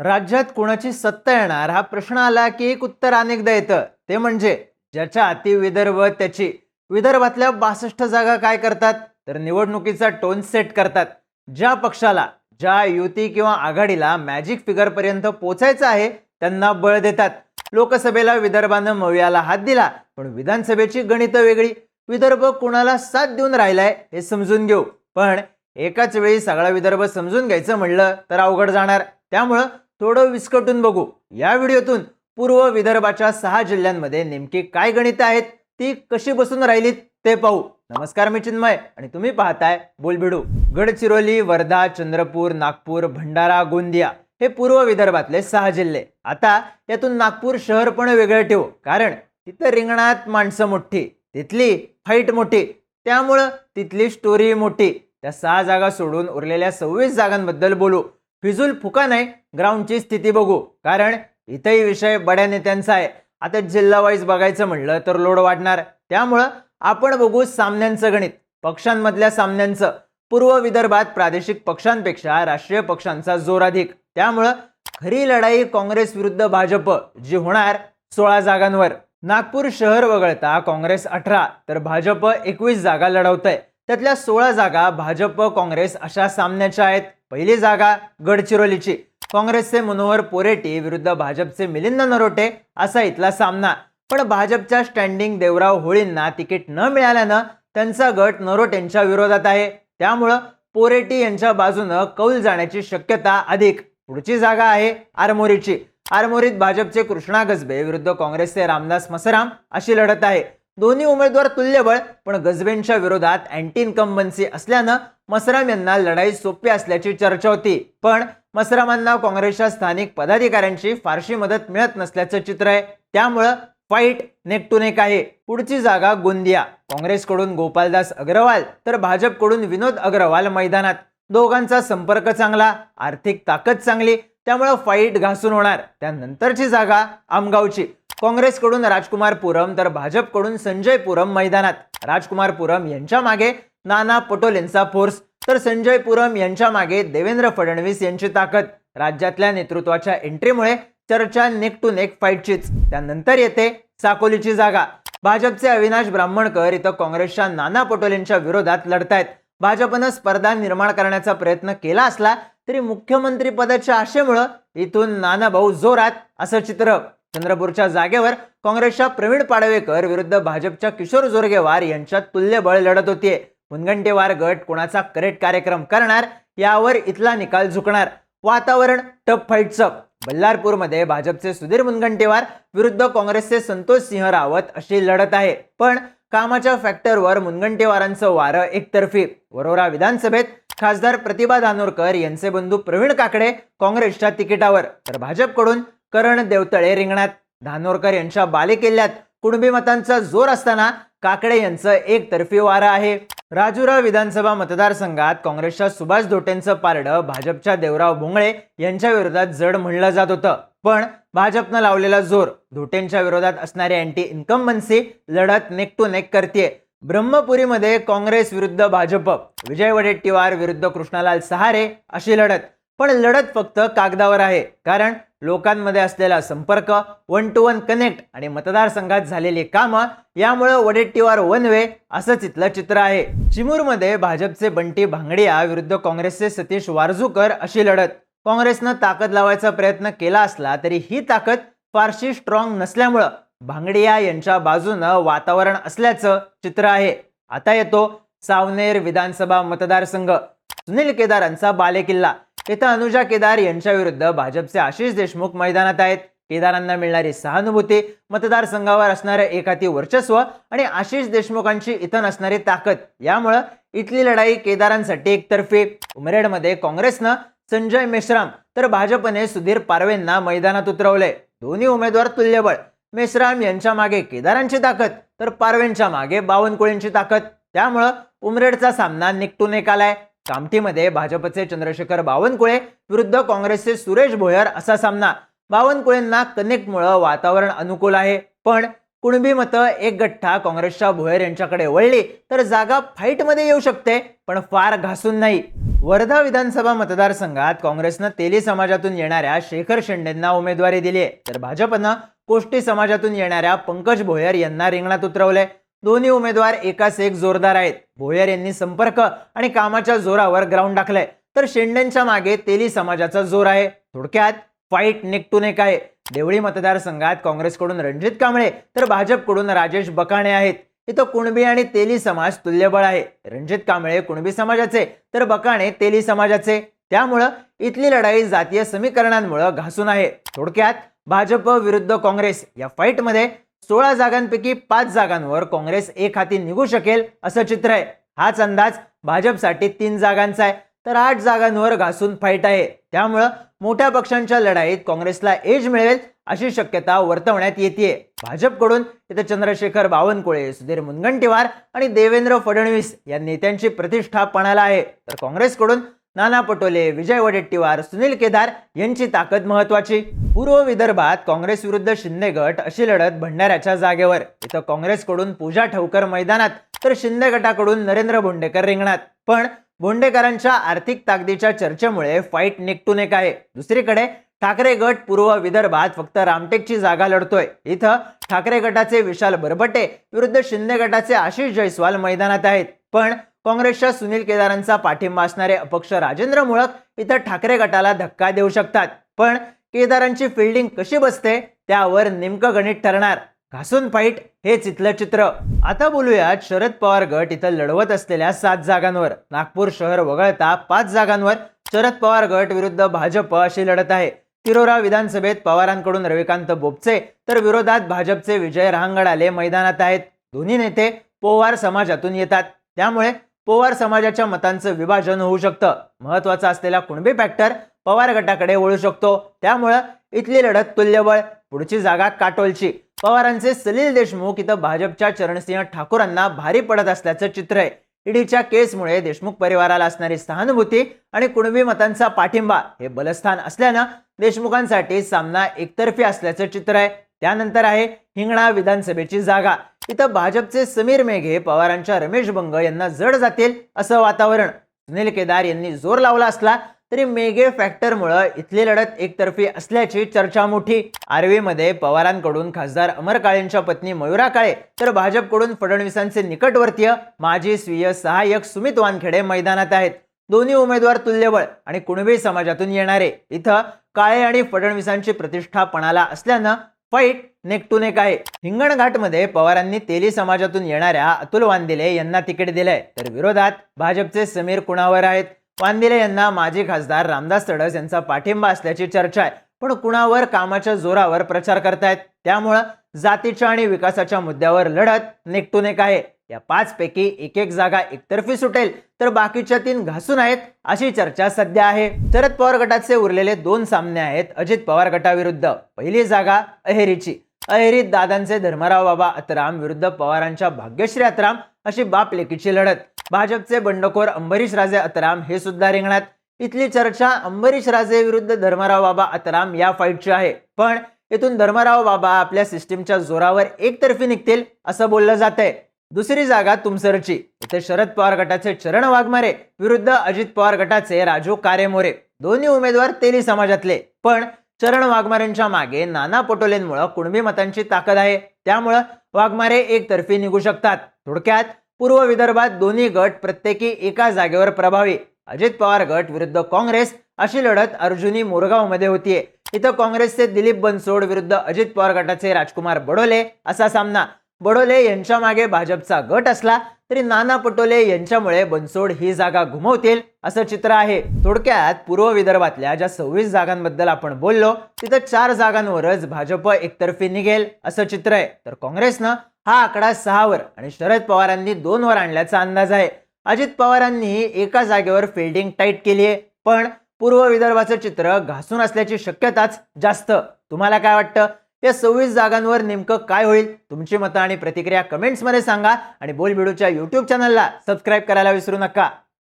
राज्यात कोणाची सत्ता येणार? हा प्रश्न आला की एक उत्तर अनेकदा येतं. ते म्हणजे ज्याच्या अति विदर्भ त्याची. विदर्भातल्या बासष्ट जागा काय करतात? तर निवडणुकीचा टोन सेट करतात. ज्या पक्षाला ज्या युती किंवा आघाडीला मॅजिक फिगरपर्यंत पोचायचं आहे त्यांना बळ देतात. लोकसभेला विदर्भानं मवियाला हात दिला पण विधानसभेची गणितं वेगळी. विदर्भ कुणाला साथ देऊन राहिलाय हे समजून घेऊ. पण एकाच वेळी सगळा विदर्भ समजून घ्यायचं म्हणलं तर अवघड जाणार. त्यामुळं थोडं विस्कटून बघू. या व्हिडिओतून पूर्व विदर्भाच्या सहा जिल्ह्यांमध्ये नेमकी काय गणितं आहेत ती कशी बसून राहिलीत ते पाहू. नमस्कार मी चिन्मय आणि तुम्ही पाहताय बोलबिडू. गडचिरोली वर्धा चंद्रपूर नागपूर भंडारा गोंदिया हे पूर्व विदर्भातले सहा जिल्हे. आता यातून नागपूर शहर पण वेगळं ठेवू कारण तिथं रिंगणात माणसं मोठी तिथली फाईट मोठी त्यामुळं तिथली स्टोरी मोठी. त्या सहा जागा सोडून उरलेल्या सव्वीस जागांबद्दल बोलू. फिजूल फुका नाही ग्राउंडची स्थिती बघू. कारण इथंही विषय बड्या नेत्यांचा आहे. आता जिल्हा वाईज बघायचं म्हणलं तर लोड वाढणार. त्यामुळं आपण बघू सामन्यांचं गणित. पक्षांमधल्या सामन्यांचं. पूर्व विदर्भात प्रादेशिक पक्षांपेक्षा राष्ट्रीय पक्षांचा जोर अधिक. त्यामुळं खरी लढाई काँग्रेस विरुद्ध भाजप जी होणार सोळा जागांवर. नागपूर शहर वगळता काँग्रेस अठरा तर भाजप एकवीस जागा लढवत आहे त्यातल्या सोळा जागा भाजप काँग्रेस अशा सामन्याच्या आहेत. पहिली जागा गडचिरोलीची. काँग्रेसचे मनोहर पोरेटी विरुद्ध भाजपचे मिलिंद नरोटे असा इथला सामना. पण भाजपच्या स्टँडिंग देवराव होळींना तिकीट न मिळाल्यानं त्यांचा गट नरोटेंच्या विरोधात आहे. त्यामुळं पोरेटी यांच्या बाजूनं कौल जाण्याची शक्यता अधिक. पुढची जागा आहे आरमोरीची. आरमोरीत भाजपचे कृष्णा गजबे विरुद्ध काँग्रेसचे रामदास मसराम अशी लढत आहे. दोन्ही उमेदवार तुल्यबळ पण गजबेंच्या विरोधात अँटी इन्कम्बन्सी असल्यानं मसराम यांना लढाई सोपी असल्याची चर्चा होती. पण मसरामांना काँग्रेसच्या स्थानिक पदाधिकाऱ्यांची फारशी मदत मिळत नसल्याचं चित्र आहे. त्यामुळं फाईट नेक टू नेक आहे पुढची जागा गोंदिया काँग्रेसकडून गोपालदास अग्रवाल तर भाजपकडून विनोद अग्रवाल मैदानात. दोघांचा संपर्क चांगला आर्थिक ताकद चांगली त्यामुळं फाईट घासून होणार. त्यानंतरची जागा आमगावची. काँग्रेसकडून राजकुमार पुरम तर भाजपकडून संजय पुरम मैदानात. राजकुमार पुरम यांच्या मागे नाना पटोलेंचा फोर्स तर संजय पुरम यांच्या मागे देवेंद्र फडणवीस यांची ताकद. राज्यातल्या नेतृत्वाच्या एंट्रीमुळे चर्चा नेक टू नेक फाईटचीच त्यानंतर येते साकोलीची जागा. भाजपचे अविनाश ब्राह्मणकर इथं काँग्रेसच्या नाना पटोलेंच्या विरोधात लढतायत. भाजपनं स्पर्धा निर्माण करण्याचा प्रयत्न केला असला तरी मुख्यमंत्री पदाच्या आशेमुळं इथून नाना भाऊ जोरात असं चित्र. चंद्रपूरच्या जागेवर काँग्रेसच्या प्रवीण पाडवेकर विरुद्ध भाजपच्या किशोर जोरगेवार यांच्यात तुल्यबळ लढत होतीये. मुनगंटीवार गट कोणाचा करेक्ट कार्यक्रम करणार यावर इथला निकाल झुकणार. वातावरण टप फाईटचं. बल्लारपूरमध्ये भाजपचे सुधीर मुनगंटीवार विरुद्ध काँग्रेसचे संतोष सिंह रावत अशी लढत आहे. पण कामाच्या फॅक्टरवर मुनगंटीवारांचं वारं एकतर्फी. वरोरा विधानसभेत खासदार प्रतिभा धानोरकर यांचे बंधू प्रवीण काकडे काँग्रेसच्या तिकिटावर. तर भाजपकडून करण देवतळे रिंगणात. धानोरकर यांच्या बालेकिल्ल्यात कुणबी मतांचा जोर असताना काकडे यांचं एकतर्फी वारं आहे. राजुरा विधानसभा मतदारसंघात काँग्रेसच्या सुभाष धोटेंचं पारडं भाजपच्या देवराव भोंगळे यांच्या विरोधात जड म्हणलं जात होतं. पण भाजपनं लावलेला जोर धोटेंच्या विरोधात असणारी अँटी इन्कम्बन्सी लढत नेक टू नेक करते ब्रह्मपुरीमध्ये काँग्रेस विरुद्ध भाजप विजय वडेट्टीवार विरुद्ध कृष्णालाल सहारे अशी लढत. पण लढत फक्त कागदावर आहे. कारण लोकांमध्ये असलेला संपर्क वन टू वन कनेक्ट आणि मतदारसंघात झालेली कामं यामुळे वडेट्टीवार वन वे असंच इथलं चित्र आहे. चिमूरमध्ये भाजपचे बंटी भांगडिया विरुद्ध काँग्रेसचे सतीश वारजूकर अशी लढत. काँग्रेसनं ताकद लावायचा प्रयत्न केला असला तरी ही ताकद फारशी स्ट्रॉंग नसल्यामुळं भांगडिया यांच्या बाजूनं वातावरण असल्याचं चित्र आहे. आता येतो सावनेर विधानसभा मतदारसंघ. सुनील केदारांचा बालेकिल्ला. इथं अनुजा केदार यांच्या विरुद्ध भाजपचे आशिष देशमुख मैदानात आहेत. केदारांना मिळणारी सहानुभूती मतदारसंघावर असणारं एकाती वर्चस्व आणि आशिष देशमुखांची इथं नसणारी ताकद. यामुळं इथली लढाई केदारांसाठी एकतर्फी. उमरेडमध्ये काँग्रेसनं संजय मेश्राम तर भाजपने सुधीर पारवेंना मैदानात उतरवले दोन्ही उमेदवार तुल्यबळ. मेश्राम यांच्या मागे केदारांची ताकद तर पारवेंच्या मागे बावनकुळेंची ताकद. त्यामुळं उमरेडचा सामना निकटून एक आलाय. कामठीमध्ये भाजपचे चंद्रशेखर बावनकुळे विरुद्ध काँग्रेसचे सुरेश भोयर असा सामना. बावनकुळेंना कनेक्टमुळं वातावरण अनुकूल आहे. पण कुणबी मतं एक गठ्ठा काँग्रेसच्या भोयर यांच्याकडे वळली तर जागा फाईटमध्ये येऊ शकते पण फार घासून नाही. वर्धा विधानसभा मतदारसंघात काँग्रेसनं तेली समाजातून येणाऱ्या शेखर शेंडेंना उमेदवारी दिली तर भाजपनं कोष्टी समाजातून येणाऱ्या पंकज भोयर यांना रिंगणात उतरवलंय. दोन्ही उमेदवार एकाच एक जोरदार आहेत. भोयर यांनी संपर्क आणि कामाच्या जोरावर ग्राउंड टाकलंय. तर शेंडेंच्या मागे तेली समाजाचा जोर आहे. थोडक्यात फाईट नेक टू नेक आहे. देवळी मतदारसंघात काँग्रेसकडून रणजित कांबळे तर भाजपकडून राजेश बकाणे आहेत. इथं कुणबी आणि तेली समाज तुल्यबळ आहे. रणजित कांबळे कुणबी समाजाचे तर बकाणे तेली समाजाचे. त्यामुळं इथली लढाई जातीय समीकरणांमुळे घासून आहे. थोडक्यात भाजप विरुद्ध काँग्रेस या फाईटमध्ये सोळा जागांपैकी पाच जागांवर काँग्रेस एक हाती निघू शकेल असं चित्र आहे. हाच अंदाज भाजपसाठी तीन जागांचा आहे. तर आठ जागांवर घासून फाईट आहे. त्यामुळं मोठ्या पक्षांच्या लढाईत काँग्रेसला एज मिळेल अशी शक्यता वर्तवण्यात येते भाजपकडून इथं चंद्रशेखर बावनकुळे सुधीर मुनगंटीवार आणि देवेंद्र फडणवीस या नेत्यांची प्रतिष्ठा पणाला आहे. तर काँग्रेसकडून नाना पटोले विजय वडेट्टीवार सुनील केदार यांची ताकद महत्वाची. पूर्व विदर्भात काँग्रेस विरुद्ध शिंदे गट अशी लढत भंडाऱ्याच्या जागेवर. इथं काँग्रेसकडून पूजा ठवकर मैदानात तर शिंदे गटाकडून नरेंद्र भोंडेकर रिंगणात. पण भोंडेकरांच्या आर्थिक ताकदीच्या चर्चेमुळे फाईट निकटून एक आहे. दुसरीकडे ठाकरे गट पूर्व विदर्भात फक्त रामटेकची जागा लढतोय. इथं ठाकरे गटाचे विशाल बरबटे विरुद्ध शिंदे गटाचे आशिष जयस्वाल मैदानात आहेत. पण काँग्रेसच्या सुनील केदारांचा पाठिंबा असणारे अपक्ष राजेंद्र मुळक इथं ठाकरे गटाला धक्का देऊ शकतात. पण केदारांची फिल्डिंग कशी बसते त्यावर नेमकं गणित ठरणार. घासून फाईट हेच इथलं चित्र. आता बोलूयात शरद पवार गट इथं लढवत असलेल्या सात जागांवर. नागपूर शहर वगळता पाच जागांवर शरद पवार गट विरुद्ध भाजप अशी लढत आहे. तिरोरा विधानसभेत पवारांकडून रविकांत बोपचे तर विरोधात भाजपचे विजय रहांगडाले मैदानात आहेत. दोन्ही नेते पोवार समाजातून येतात. त्यामुळे पोवार समाजाच्या मतांचं विभाजन होऊ शकतं. महत्त्वाचा असलेला कुणबी फॅक्टर पवार गटाकडे वळू शकतो. त्यामुळं इथली लढत तुल्यबळ पुढची जागा काटोलची. पवारांचे सलील देशमुख इथं भाजपच्या चरणसिंह ठाकूरांना भारी पडत असल्याचं चित्र आहे. ईडीच्या केसमुळे देशमुख परिवाराला असणारी सहानुभूती आणि कुणबी मतांचा पाठिंबा हे बलस्थान असल्यानं देशमुखांसाठी सामना एकतर्फी असल्याचं चित्र आहे. त्यानंतर आहे हिंगणा विधानसभेची जागा. इथं भाजपचे समीर मेघे पवारांच्या रमेश बंग यांना जड जातील असं वातावरण. सुनील केदार यांनी जोर लावला असला तरी मेघे फॅक्टरमुळं इथली लढत एकतर्फी असल्याची चर्चा मोठी. आर्वीमध्ये पवारांकडून खासदार अमर काळेंच्या पत्नी मयुरा काळे तर भाजपकडून फडणवीसांचे निकटवर्तीय माजी स्वीय सहाय्यक सुमित वानखेडे मैदानात आहेत. दोन्ही उमेदवार तुल्यबळ आणि कुणबी समाजातून येणारे. इथं काळे आणि फडणवीसांची प्रतिष्ठा पणाला असल्यानं फाईट नेक टू नेक आहे हिंगणघाटमध्ये पवारांनी तेली समाजातून येणाऱ्या अतुल वांदिले यांना तिकीट दिलंय. तर विरोधात भाजपचे समीर कुणावर आहेत? वांदिले यांना माजी खासदार रामदास तडस यांचा पाठिंबा असल्याची चर्चा आहे. पण कुणावर कामाच्या जोरावर प्रचार करतायत? त्यामुळं जातीच्या आणि विकासाच्या मुद्द्यावर लढत नेक टू नेक आहे या पाचपैकी एक एक जागा एकतर्फी सुटेल. तर बाकीच्या तीन घासून आहेत अशी चर्चा सध्या आहे. शरद पवार गटाचे उरलेले दोन सामने आहेत अजित पवार गटाविरुद्ध. पहिली जागा अहेरीची. अहेरीत दादांचे धर्मराव बाबा अतराम विरुद्ध पवारांच्या भाग्यश्री अतराम अशी बाप लेकीची लढत. भाजपचे बंडखोर अंबरीश राजे अतराम हे सुद्धा रिंगणात. इथली चर्चा अंबरीश राजे विरुद्ध धर्मराव बाबा अतराम या फाईटची आहे. पण इथून धर्मराव बाबा आपल्या सिस्टीमच्या जोरावर एकतर्फी निघतील असं बोललं जात आहे दुसरी जागा तुमसरची. इथे शरद पवार गटाचे चरण वाघमारे विरुद्ध अजित पवार गटाचे राजू कारेमोरे. दोन्ही उमेदवार तेली समाजातले. पण चरण वाघमारेंच्या मागे नाना पटोलेंमुळे कुणबी मतांची ताकद आहे. त्यामुळं वाघमारे एकतर्फी निघू शकतात. थोडक्यात पूर्व विदर्भात दोन्ही गट प्रत्येकी एका जागेवर प्रभावी. अजित पवार गट विरुद्ध काँग्रेस अशी लढत अर्जुनी मोरगावमध्ये होतीये. इथं काँग्रेसचे दिलीप बनसोड विरुद्ध अजित पवार गटाचे राजकुमार बडोले असा सामना. बडोले यांच्या मागे भाजपचा गट असला तरी नाना पटोले यांच्यामुळे बनसोड ही जागा घुमवतील असं चित्र आहे. थोडक्यात पूर्व विदर्भातल्या ज्या सव्वीस जागांबद्दल आपण बोललो तिथं चार जागांवरच भाजप एकतर्फी निघेल असं चित्र आहे. तर काँग्रेसनं हा आकडा सहावर आणि शरद पवारांनी दोनवर आणल्याचा अंदाज आहे. अजित पवारांनी एका जागेवर फिल्डिंग टाईट केली आहे पण पूर्व विदर्भाचं चित्र घासून असल्याची शक्यताच जास्त. तुम्हाला काय वाटतं? या सव्वीस जागांवर नेमकं काय होईल? तुमची मतं आणि प्रतिक्रिया कमेंट्समध्ये सांगा आणि बोलबिडूच्या यूट्यूब चॅनलला सबस्क्राईब करायला विसरू नका.